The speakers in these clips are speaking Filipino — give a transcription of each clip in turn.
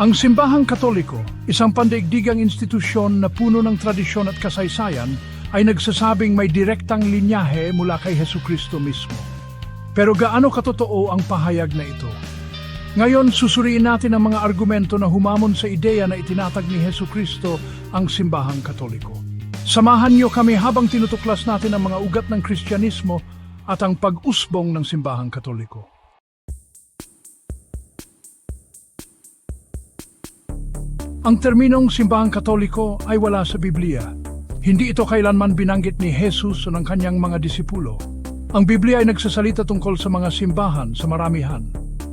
Ang Simbahang Katoliko, isang pandaigdigang institusyon na puno ng tradisyon at kasaysayan, ay nagsasabing may direktang linyahe mula kay Hesu Kristo mismo. Pero gaano katotoo ang pahayag na ito? Ngayon, susuriin natin ang mga argumento na humamon sa ideya na itinatag ni Hesu Kristo ang Simbahang Katoliko. Samahan niyo kami habang tinutuklas natin ang mga ugat ng Kristyanismo at ang pag-usbong ng Simbahang Katoliko. Ang terminong simbahang katoliko ay wala sa Biblia. Hindi ito kailanman binanggit ni Jesus o ng kanyang mga disipulo. Ang Biblia ay nagsasalita tungkol sa mga simbahan sa maramihan.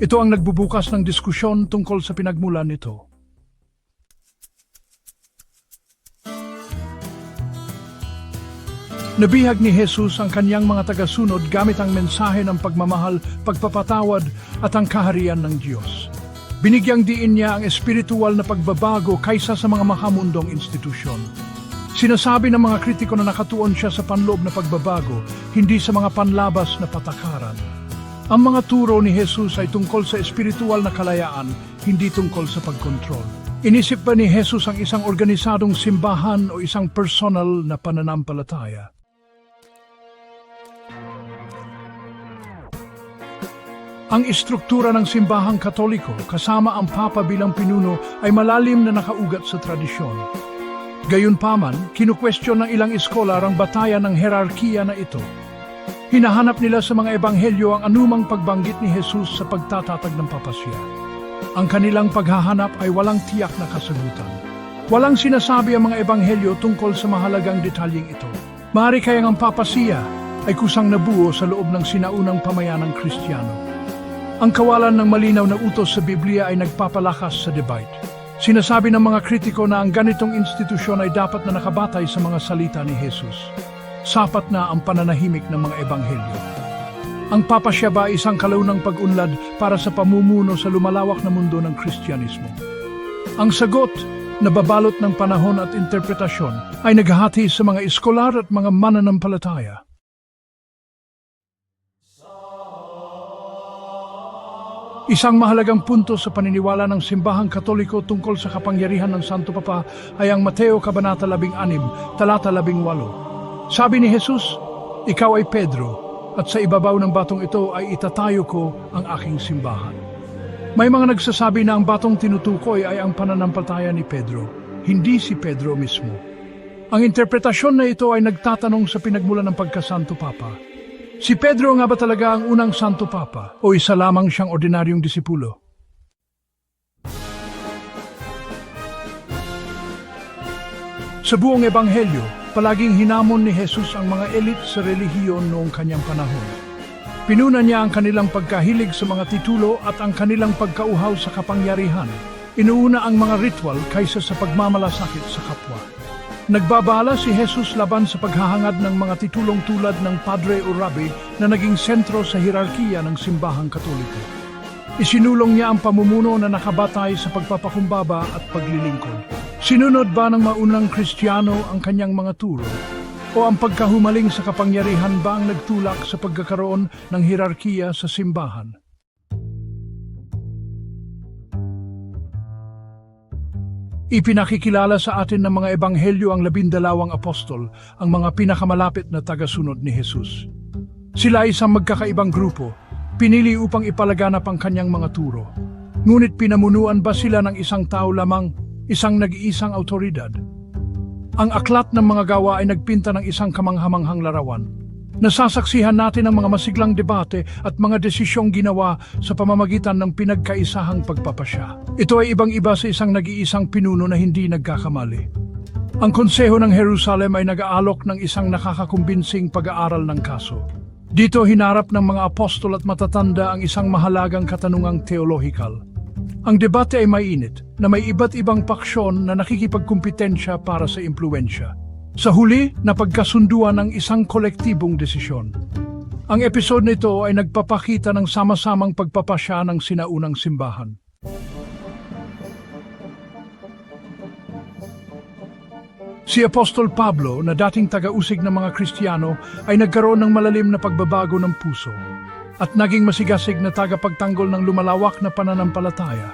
Ito ang nagbubukas ng diskusyon tungkol sa pinagmulan nito. Nabihag ni Jesus ang kanyang mga tagasunod gamit ang mensahe ng pagmamahal, pagpapatawad at ang kaharian ng Diyos. Binigyang diin niya ang espiritual na pagbabago kaysa sa mga makamundong institusyon. Sinasabi ng mga kritiko na nakatuon siya sa panloob na pagbabago, hindi sa mga panlabas na patakaran. Ang mga turo ni Jesus ay tungkol sa espiritual na kalayaan, hindi tungkol sa pagkontrol. Inisip ba ni Jesus ang isang organisadong simbahan o isang personal na pananampalataya? Ang istruktura ng simbahang katoliko kasama ang Papa bilang pinuno ay malalim na nakaugat sa tradisyon. Gayunpaman, kinukwestiyon ng ilang eskolar ang batayan ng herarkiya na ito. Hinahanap nila sa mga ebanghelyo ang anumang pagbanggit ni Jesus sa pagtatatag ng papasya. Ang kanilang paghahanap ay walang tiyak na kasagutan. Walang sinasabi ang mga ebanghelyo tungkol sa mahalagang detalyeng ito. Maaari kayang ang papasya ay kusang nabuo sa loob ng sinaunang pamayanang Kristiyano. Ang kawalan ng malinaw na utos sa Biblia ay nagpapalakas sa debate. Sinasabi ng mga kritiko na ang ganitong institusyon ay dapat na nakabatay sa mga salita ni Jesus. Sapat na ang pananahimik ng mga ebanghelyo. Ang papasya ba ay isang kalaunang pag-unlad para sa pamumuno sa lumalawak na mundo ng Kristyanismo? Ang sagot, na babalot ng panahon at interpretasyon, ay naghahati sa mga eskolar at mga mananampalataya. Isang mahalagang punto sa paniniwala ng simbahang katoliko tungkol sa kapangyarihan ng Santo Papa ay ang Mateo Kabanata 16, talata 18. Sabi ni Jesus, Ikaw ay Pedro, at sa ibabaw ng batong ito ay itatayo ko ang aking simbahan. May mga nagsasabi na ang batong tinutukoy ay ang pananampalataya ni Pedro, hindi si Pedro mismo. Ang interpretasyon na ito ay nagtatanong sa pinagmulan ng pagkasanto Papa. Si Pedro nga ba talaga ang unang Santo Papa o isa lamang siyang ordinaryong disipulo? Sa buong ebanghelyo, palaging hinamon ni Jesus ang mga elit sa relihiyon noong kanyang panahon. Pinuna niya ang kanilang pagkahilig sa mga titulo at ang kanilang pagkauhaw sa kapangyarihan. Inuuna ang mga ritual kaysa sa pagmamalasakit sa kapwa. Nagbabala si Jesus laban sa paghahangad ng mga titulong tulad ng Padre o Rabbi na naging sentro sa hirarkiya ng simbahang katoliko. Isinulong niya ang pamumuno na nakabatay sa pagpapakumbaba at paglilingkod. Sinunod ba ng maunang Kristiyano ang kanyang mga turo? O ang pagkahumaling sa kapangyarihan ba ang nagtulak sa pagkakaroon ng hirarkiya sa simbahan? Ipinakikilala sa atin ng mga ebanghelyo ang labindalawang apostol, ang mga pinakamalapit na tagasunod ni Jesus. Sila ay isang magkakaibang grupo, pinili upang ipalaganap ang kanyang mga turo. Ngunit pinamunuan ba sila ng isang tao lamang, isang nag-iisang autoridad? Ang aklat ng mga gawa ay nagpinta ng isang kamanghamanghang larawan. Nasasaksihan natin ang mga masiglang debate at mga desisyong ginawa sa pamamagitan ng pinagkaisahang pagpapasya. Ito ay ibang-iba sa isang nag-iisang pinuno na hindi nagkakamali. Ang Konseho ng Jerusalem ay nag-aalok ng isang nakakakumbinsing pag-aaral ng kaso. Dito hinarap ng mga apostol at matatanda ang isang mahalagang katanungang teolohikal. Ang debate ay mainit na may iba't ibang paksyon na nakikipagkumpetensya para sa impluensya. Sa huli, napagkasunduan ng isang kolektibong desisyon. Ang episode nito ay nagpapakita ng sama-samang pagpapasya ng sinaunang simbahan. Si Apostol Pablo, na dating taga-usig ng mga Kristiyano, ay nagkaroon ng malalim na pagbabago ng puso at naging masigasig na tagapagtanggol ng lumalawak na pananampalataya.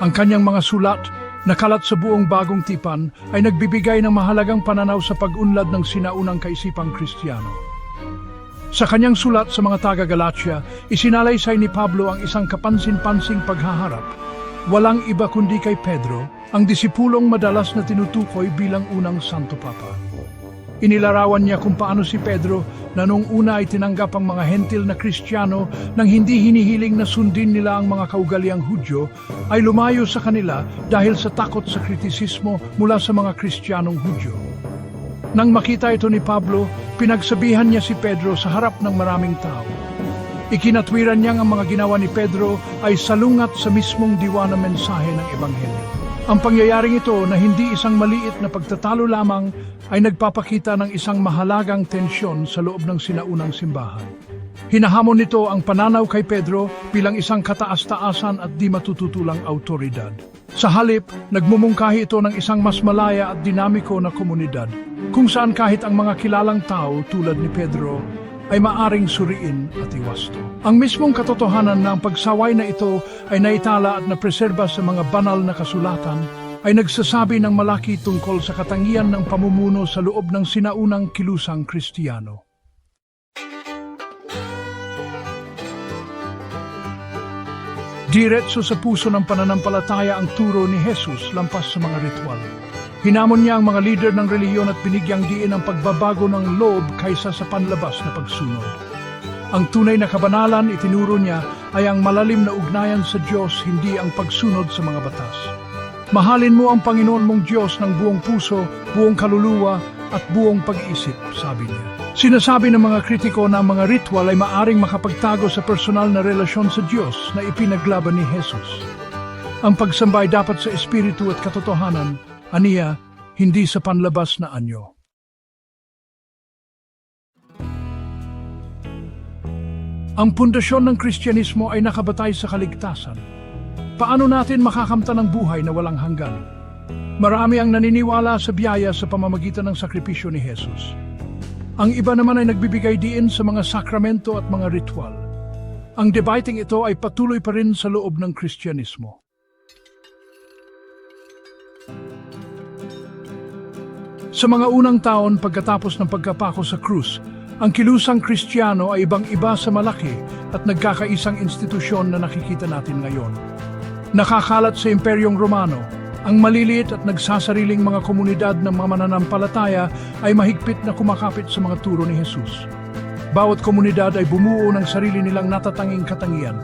Ang kanyang mga sulat, nakalat sa buong bagong tipan, ay nagbibigay ng mahalagang pananaw sa pag-unlad ng sinaunang kaisipang Kristiyano. Sa kanyang sulat sa mga taga-Galatia, isinalaysay ni Pablo ang isang kapansin-pansing paghaharap. Walang iba kundi kay Pedro, ang disipulong madalas na tinutukoy bilang unang Santo Papa. Inilarawan niya kung paano si Pedro na noong una ay tinanggap ang mga hentil na Kristiyano nang hindi hinihiling na sundin nila ang mga kaugaliang Hudyo ay lumayo sa kanila dahil sa takot sa kritisismo mula sa mga Kristiyanong Hudyo. Nang makita ito ni Pablo, pinagsabihan niya si Pedro sa harap ng maraming tao. Ikinatwiran niyang ang mga ginawa ni Pedro ay salungat sa mismong diwa na mensahe ng Ebanghelyo. Ang pangyayaring ito na hindi isang maliit na pagtatalo lamang ay nagpapakita ng isang mahalagang tensyon sa loob ng sinaunang simbahan. Hinahamon nito ang pananaw kay Pedro bilang isang kataas-taasan at di matututulang autoridad. Sa halip, nagmumungkahi ito ng isang mas malaya at dinamiko na komunidad, kung saan kahit ang mga kilalang tao tulad ni Pedro ay maaring suriin at iwasto. Ang mismong katotohanan na ang pagsaway na ito ay naitala at napreserba sa mga banal na kasulatan ay nagsasabi ng malaki tungkol sa katangian ng pamumuno sa loob ng sinaunang kilusang Kristiyano. Diretso sa puso ng pananampalataya ang turo ni Jesus lampas sa mga ritual. Hinamon niya ang mga lider ng reliyon at binigyang diin ang pagbabago ng loob kaysa sa panlabas na pagsunod. Ang tunay na kabanalan, itinuro niya, ay ang malalim na ugnayan sa Diyos, hindi ang pagsunod sa mga batas. Mahalin mo ang Panginoon mong Diyos ng buong puso, buong kaluluwa, at buong pag-iisip, sabi niya. Sinasabi ng mga kritiko na ang mga ritual ay maaring makapagtago sa personal na relasyon sa Diyos na ipinaglaban ni Jesus. Ang pagsambay dapat sa espiritu at katotohanan, aniya, hindi sa panlabas na anyo. Ang pundasyon ng Kristyanismo ay nakabatay sa kaligtasan. Paano natin makakamta ng buhay na walang hanggan? Marami ang naniniwala sa biyaya sa pamamagitan ng sakripisyo ni Jesus. Ang iba naman ay nagbibigay diin sa mga sakramento at mga ritual. Ang debating ito ay patuloy pa rin sa loob ng Kristyanismo. Sa mga unang taon pagkatapos ng pagkapako sa krus, ang kilusang Kristiyano ay ibang-iba sa malaki at nagkakaisang institusyon na nakikita natin ngayon. Nakakalat sa Imperyong Romano, ang maliliit at nagsasariling mga komunidad ng mga mananampalataya ay mahigpit na kumakapit sa mga turo ni Jesus. Bawat komunidad ay bumuo ng sarili nilang natatanging katangian,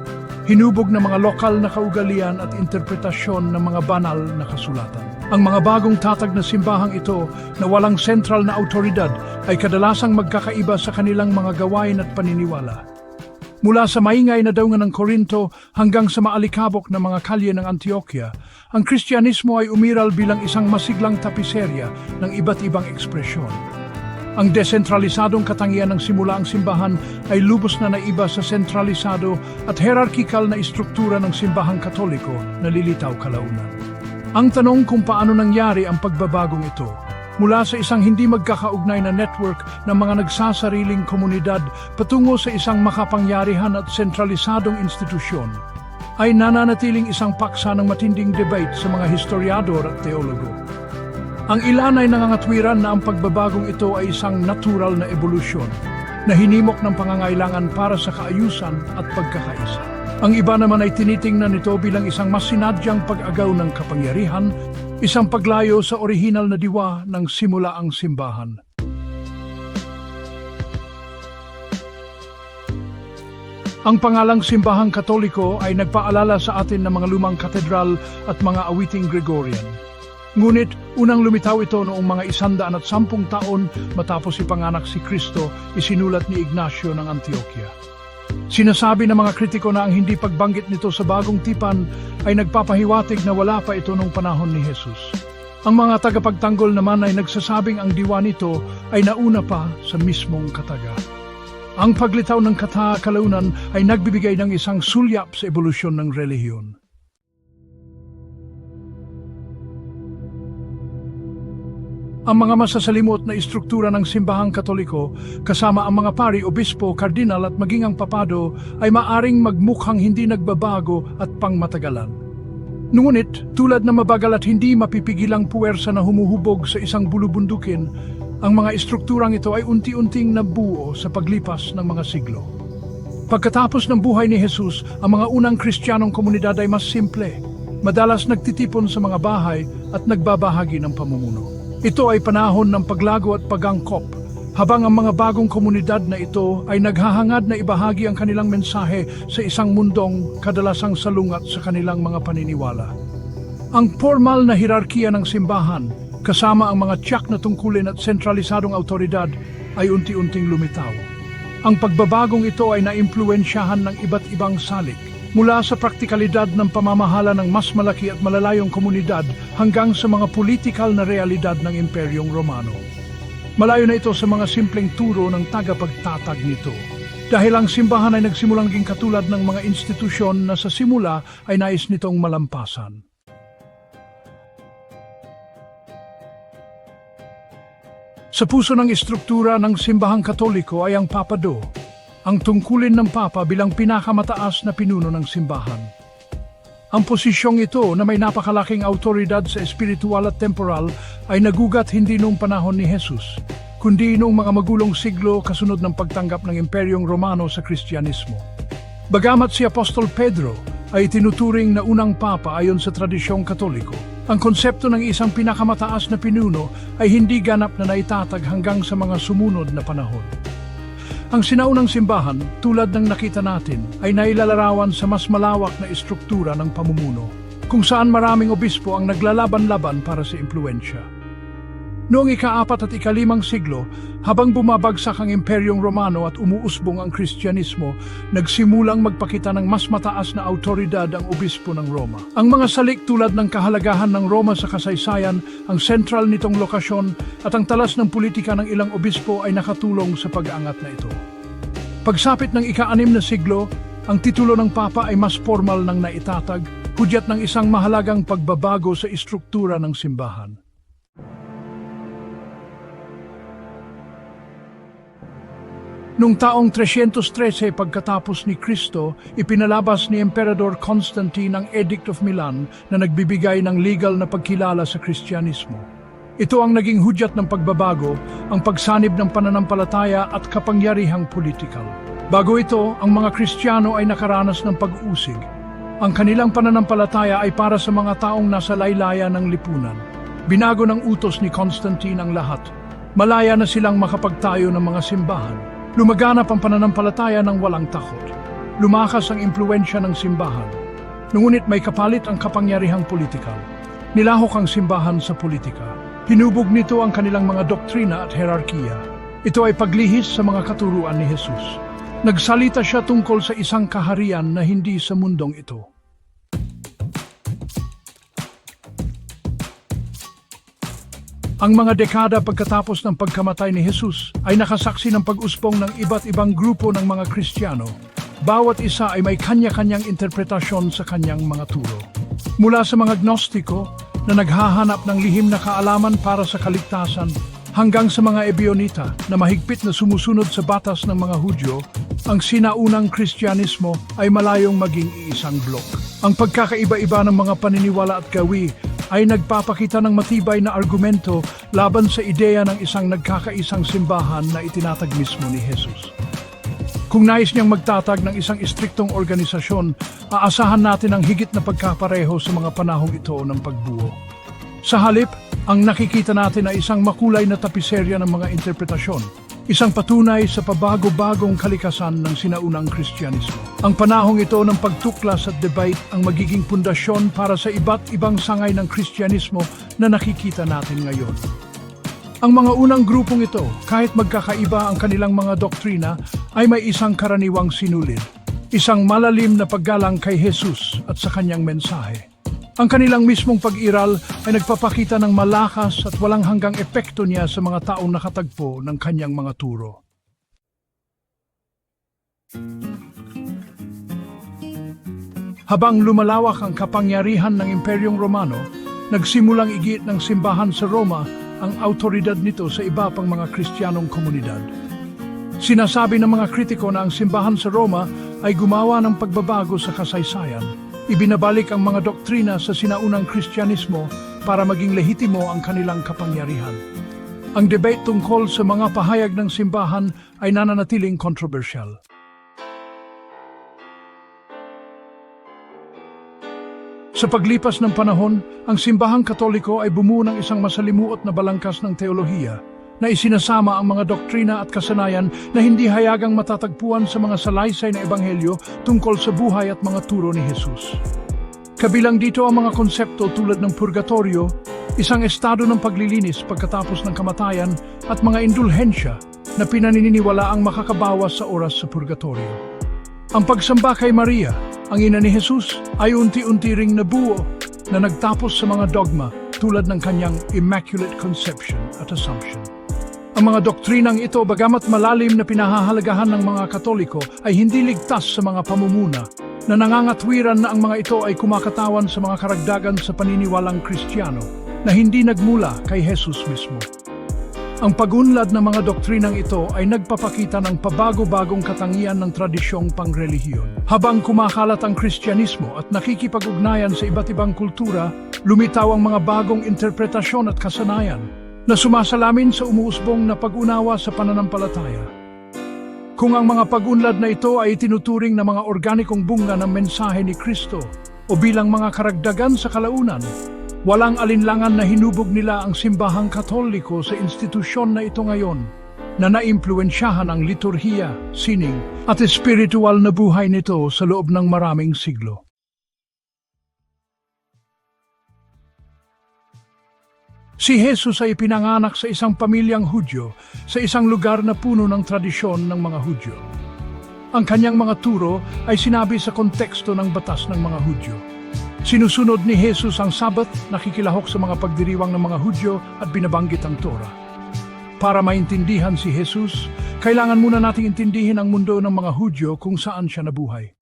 hinubog ng mga lokal na kaugalian at interpretasyon ng mga banal na kasulatan. Ang mga bagong tatag na simbahang ito na walang sentral na autoridad ay kadalasang magkakaiba sa kanilang mga gawain at paniniwala. Mula sa maingay na daungan ng Korinto hanggang sa maalikabok na mga kalye ng Antioquia, ang Kristyanismo ay umiral bilang isang masiglang tapiserya ng iba't ibang ekspresyon. Ang desentralisadong katangian ng simula ang simbahan ay lubos na naiba sa sentralisado at hierarchical na istruktura ng simbahang katoliko na lilitaw kalaunan. Ang tanong kung paano nangyari ang pagbabagong ito mula sa isang hindi magkakaugnay na network ng mga nagsasariling komunidad patungo sa isang makapangyarihan at sentralisadong institusyon ay nananatiling isang paksa ng matinding debate sa mga historiador at teologo. Ang ilan ay nangangatwiran na ang pagbabagong ito ay isang natural na ebolusyon na hinimok ng pangangailangan para sa kaayusan at pagkakaisa. Ang iba naman ay tinitingnan ito bilang isang mas sinadyang pag-agaw ng kapangyarihan, isang paglayo sa orihinal na diwa ng simula ang simbahan. Ang pangalang simbahang katoliko ay nagpaalala sa atin ng mga lumang katedral at mga awiting Gregorian. Ngunit unang lumitaw ito noong mga isandaan at sampung taon matapos ipanganak si Kristo, isinulat ni Ignacio ng Antioquia. Sinasabi ng mga kritiko na ang hindi pagbanggit nito sa bagong tipan ay nagpapahiwatig na wala pa ito nung panahon ni Jesus. Ang mga tagapagtanggol naman ay nagsasabing ang diwa nito ay nauna pa sa mismong kataga. Ang paglitaw ng kata-kalaunan ay nagbibigay ng isang sulyap sa ebolusyon ng relihiyon. Ang mga masasalimot na istruktura ng simbahang katoliko, kasama ang mga pari, obispo, kardinal at maging ang papado, ay maaring magmukhang hindi nagbabago at pangmatagalan. Ngunit, tulad na mabagal at hindi mapipigilang puwersa na humuhubog sa isang bulubundukin, ang mga estrukturang ito ay unti-unting nabuo sa paglipas ng mga siglo. Pagkatapos ng buhay ni Jesus, ang mga unang kristyanong komunidad ay mas simple. Madalas nagtitipon sa mga bahay at nagbabahagi ng pamumuno. Ito ay panahon ng paglago at pagangkop, habang ang mga bagong komunidad na ito ay naghahangad na ibahagi ang kanilang mensahe sa isang mundong kadalasang salungat sa kanilang mga paniniwala. Ang formal na hirarkiya ng simbahan, kasama ang mga tiyak na tungkulin at sentralisadong autoridad, ay unti-unting lumitaw. Ang pagbabagong ito ay naimpluensyahan ng iba't ibang salik, mula sa praktikalidad ng pamamahala ng mas malaki at malalayong komunidad hanggang sa mga politikal na realidad ng Imperyong Romano. Malayo na ito sa mga simpleng turo ng tagapagtatag nito. Dahil ang simbahan ay nagsimulang maging katulad ng mga institusyon na sa simula ay nais nitong malampasan. Sa puso ng istruktura ng simbahang katoliko ay ang papado, ang tungkulin ng papa bilang pinakamataas na pinuno ng simbahan. Ang posisyong ito na may napakalaking autoridad sa espiritual at temporal ay nagugat hindi noong panahon ni Jesus, kundi noong mga magulong siglo kasunod ng pagtanggap ng Imperyong Romano sa Kristyanismo. Bagamat si Apostol Pedro ay tinuturing na unang papa ayon sa tradisyong katoliko, ang konsepto ng isang pinakamataas na pinuno ay hindi ganap na naitatag hanggang sa mga sumunod na panahon. Ang sinaunang simbahan, tulad ng nakita natin, ay nailalarawan sa mas malawak na istruktura ng pamumuno, kung saan maraming obispo ang naglalaban-laban para sa impluensya. Noong ikaapat at ikalimang siglo, habang bumabagsak ang Imperyong Romano at umuusbong ang Kristyanismo, nagsimulang magpakita ng mas mataas na autoridad ang obispo ng Roma. Ang mga salik tulad ng kahalagahan ng Roma sa kasaysayan, ang sentral nitong lokasyon at ang talas ng politika ng ilang obispo ay nakatulong sa pag-angat na ito. Pagsapit ng ika-anim na siglo, ang titulo ng Papa ay mas formal ng naitatag, hudyat ng isang mahalagang pagbabago sa istruktura ng simbahan. Noong taong 313 pagkatapos ni Kristo, ipinalabas ni Emperador Constantine ang Edict of Milan na nagbibigay ng legal na pagkilala sa Kristyanismo. Ito ang naging hudyat ng pagbabago, ang pagsanib ng pananampalataya at kapangyarihang politikal. Bago ito, ang mga Kristiyano ay nakaranas ng pag-usig. Ang kanilang pananampalataya ay para sa mga taong nasa laylayan ng lipunan. Binago ng utos ni Constantine ang lahat. Malaya na silang makapagtayo ng mga simbahan. Lumaganap ang pananampalataya ng walang takot. Lumakas ang impluensya ng simbahan. Ngunit may kapalit ang kapangyarihang politikal. Nilahok ang simbahan sa politika. Hinubog nito ang kanilang mga doktrina at herarkiya. Ito ay paglihis sa mga katuruan ni Jesus. Nagsalita siya tungkol sa isang kaharian na hindi sa mundong ito. Ang mga dekada pagkatapos ng pagkamatay ni Jesus ay nakasaksi ng pag-usbong ng iba't ibang grupo ng mga Kristiyano. Bawat isa ay may kanya-kanyang interpretasyon sa kanyang mga turo. Mula sa mga gnostiko na naghahanap ng lihim na kaalaman para sa kaligtasan hanggang sa mga Ebionita na mahigpit na sumusunod sa batas ng mga Hudyo, ang sinaunang Kristyanismo ay malayong maging iisang blok. Ang pagkakaiba-iba ng mga paniniwala at gawi ay nagpapakita ng matibay na argumento laban sa ideya ng isang nagkakaisang simbahan na itinatag mismo ni Jesus. Kung nais niyang magtatag ng isang istriktong organisasyon, aasahan natin ang higit na pagkapareho sa mga panahong ito ng pagbuo. Sa halip, ang nakikita natin ay isang makulay na tapiserya ng mga interpretasyon, isang patunay sa pabago-bagong kalikasan ng sinaunang Kristyanismo. Ang panahong ito ng pagtuklas at debate ang magiging pundasyon para sa iba't ibang sangay ng Kristyanismo na nakikita natin ngayon. Ang mga unang grupong ito, kahit magkakaiba ang kanilang mga doktrina, ay may isang karaniwang sinulid. Isang malalim na paggalang kay Jesus at sa kanyang mensahe. Ang kanilang mismong pag-iral ay nagpapakita ng malakas at walang hanggang epekto niya sa mga taong nakatagpo ng kanyang mga turo. Habang lumalawak ang kapangyarihan ng Imperyong Romano, nagsimulang igit ng simbahan sa Roma ang autoridad nito sa iba pang mga Kristiyanong komunidad. Sinasabi ng mga kritiko na ang simbahan sa Roma ay gumawa ng pagbabago sa kasaysayan. Ibinabalik ang mga doktrina sa sinaunang Kristyanismo para maging lehitimo ang kanilang kapangyarihan. Ang debate tungkol sa mga pahayag ng simbahan ay nananatiling controversial. Sa paglipas ng panahon, ang simbahang katoliko ay bumuo ng isang masalimuot na balangkas ng teolohiya na isinasama ang mga doktrina at kasanayan na hindi hayagang matatagpuan sa mga salaysay na ebanghelyo tungkol sa buhay at mga turo ni Jesus. Kabilang dito ang mga konsepto tulad ng purgatorio, isang estado ng paglilinis pagkatapos ng kamatayan at mga indulhensya na pinaniniwala ang makakabawas sa oras sa purgatorio. Ang pagsamba kay Maria, ang ina ni Jesus, ay unti-unti ring nabuo na nagtapos sa mga dogma tulad ng kanyang Immaculate Conception at Assumption. Ang mga doktrinang ito, bagamat malalim na pinahahalagahan ng mga Katoliko, ay hindi ligtas sa mga pamumuna na nangangatwiran na ang mga ito ay kumakatawan sa mga karagdagan sa paniniwalang Kristiyano na hindi nagmula kay Jesus mismo. Ang pagunlad ng mga doktrinang ito ay nagpapakita ng pabago-bagong katangian ng tradisyong pangrelihiyon. Habang kumakalat ang Kristyanismo at nakikipag-ugnayan sa iba't ibang kultura, lumitaw ang mga bagong interpretasyon at kasanayan na sumasalamin sa umuusbong na pag-unawa sa pananampalataya. Kung ang mga pagunlad na ito ay tinuturing na mga organikong bunga ng mensahe ni Kristo o bilang mga karagdagan sa kalaunan, walang alinlangan na hinubog nila ang simbahang katoliko sa institusyon na ito ngayon na naimpluensyahan ang liturhiya, sining at espiritual na buhay nito sa loob ng maraming siglo. Si Jesus ay pinanganak sa isang pamilyang Hudyo sa isang lugar na puno ng tradisyon ng mga Hudyo. Ang kanyang mga turo ay sinabi sa konteksto ng batas ng mga Hudyo. Sinusunod ni Jesus ang Sabat, nakikilahok sa mga pagdiriwang ng mga Hudyo at binabanggit ang Torah. Para maintindihan si Jesus, kailangan muna nating intindihin ang mundo ng mga Hudyo kung saan siya nabuhay.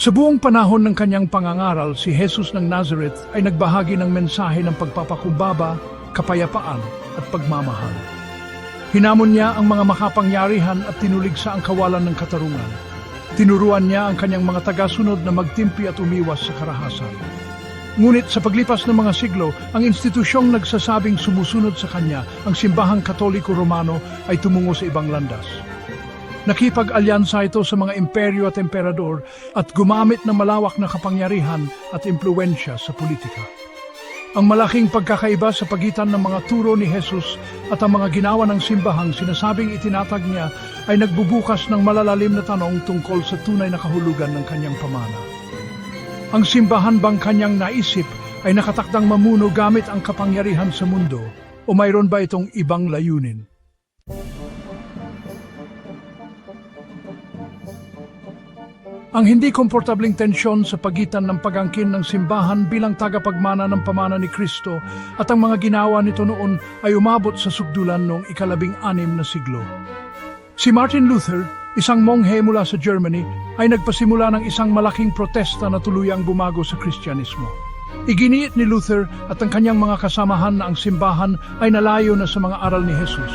Sa buong panahon ng kanyang pangangaral, si Jesus ng Nazareth ay nagbahagi ng mensahe ng pagpapakumbaba, kapayapaan at pagmamahal. Hinamon niya ang mga makapangyarihan at tinuligsa ang kawalan ng katarungan. Tinuruan niya ang kanyang mga tagasunod na magtimpi at umiwas sa karahasan. Ngunit sa paglipas ng mga siglo, ang institusyong nagsasabing sumusunod sa kanya, ang simbahang katoliko romano ay tumungo sa ibang landas. Nakipag-alyansa ito sa mga imperyo at emperador at gumamit ng malawak na kapangyarihan at impluensya sa politika. Ang malaking pagkakaiba sa pagitan ng mga turo ni Jesus at ang mga ginawa ng simbahang sinasabing itinatag niya ay nagbubukas ng malalalim na tanong tungkol sa tunay na kahulugan ng kanyang pamana. Ang simbahan bang kanyang naisip ay nakatakdang mamuno gamit ang kapangyarihan sa mundo o mayroon ba itong ibang layunin? Ang hindi komportabling tensyon sa pagitan ng pagangkin ng simbahan bilang tagapagmana ng pamana ni Kristo at ang mga ginawa nito noon ay umabot sa sugdulan noong ikalabing anim na siglo. Si Martin Luther, isang monghe mula sa Germany, ay nagpasimula ng isang malaking protesta na tuluyang bumago sa Kristyanismo. Iginiit ni Luther at ang kanyang mga kasamahan na ang simbahan ay nalayo na sa mga aral ni Jesus.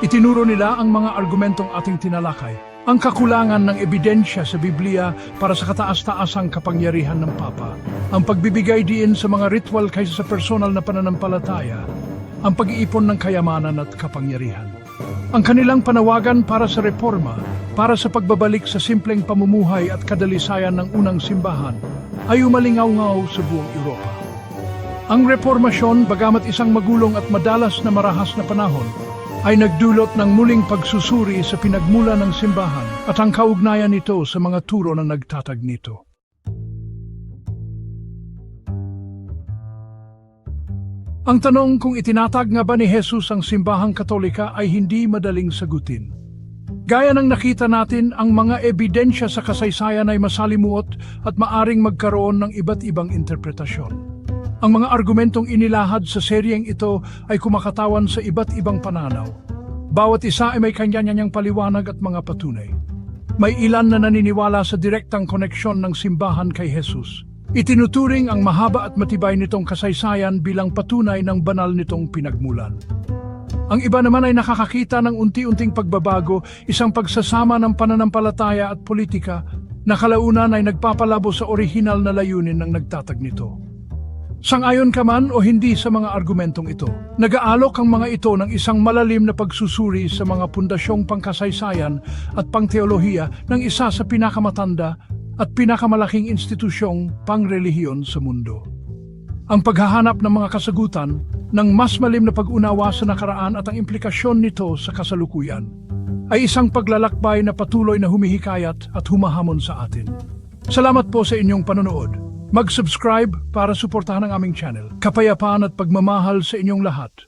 Itinuro nila ang mga argumentong ating tinalakay ang kakulangan ng ebidensya sa Biblia para sa kataas-taasang kapangyarihan ng Papa, ang pagbibigay diin sa mga ritual kaysa sa personal na pananampalataya, ang pag-iipon ng kayamanan at kapangyarihan. Ang kanilang panawagan para sa reforma, para sa pagbabalik sa simpleng pamumuhay at kadalisayan ng unang simbahan, ay umalingaw-ngaw sa buong Europa. Ang reformasyon, bagamat isang magulong at madalas na marahas na panahon, ay nagdulot ng muling pagsusuri sa pinagmula ng simbahan at ang kaugnayan nito sa mga turo na nagtatag nito. Ang tanong kung itinatag nga ba ni Jesus ang simbahang katolika ay hindi madaling sagutin. Gaya ng nakita natin, ang mga ebidensya sa kasaysayan ay masalimuot at maaring magkaroon ng iba't ibang interpretasyon. Ang mga argumentong inilahad sa seryeng ito ay kumakatawan sa iba't ibang pananaw. Bawat isa ay may kanya-kanyang paliwanag at mga patunay. May ilan na naniniwala sa direktang koneksyon ng simbahan kay Jesus. Itinuturing ang mahaba at matibay nitong kasaysayan bilang patunay ng banal nitong pinagmulan. Ang iba naman ay nakakakita ng unti-unting pagbabago, isang pagsasama ng pananampalataya at politika na kalaunan ay nagpapalabo sa orihinal na layunin ng nagtatag nito. Sangayon ka man o hindi sa mga argumentong ito, nag-aalok ang mga ito ng isang malalim na pagsusuri sa mga pundasyong pangkasaysayan at pangteolohiya ng isa sa pinakamatanda at pinakamalaking institusyong pangrelihiyon sa mundo. Ang paghahanap ng mga kasagutan ng mas malim na pag-unawa sa nakaraan at ang implikasyon nito sa kasalukuyan ay isang paglalakbay na patuloy na humihikayat at humahamon sa atin. Salamat po sa inyong panonood. Mag-subscribe para suportahan ang aming channel. Kapayapaan at pagmamahal sa inyong lahat.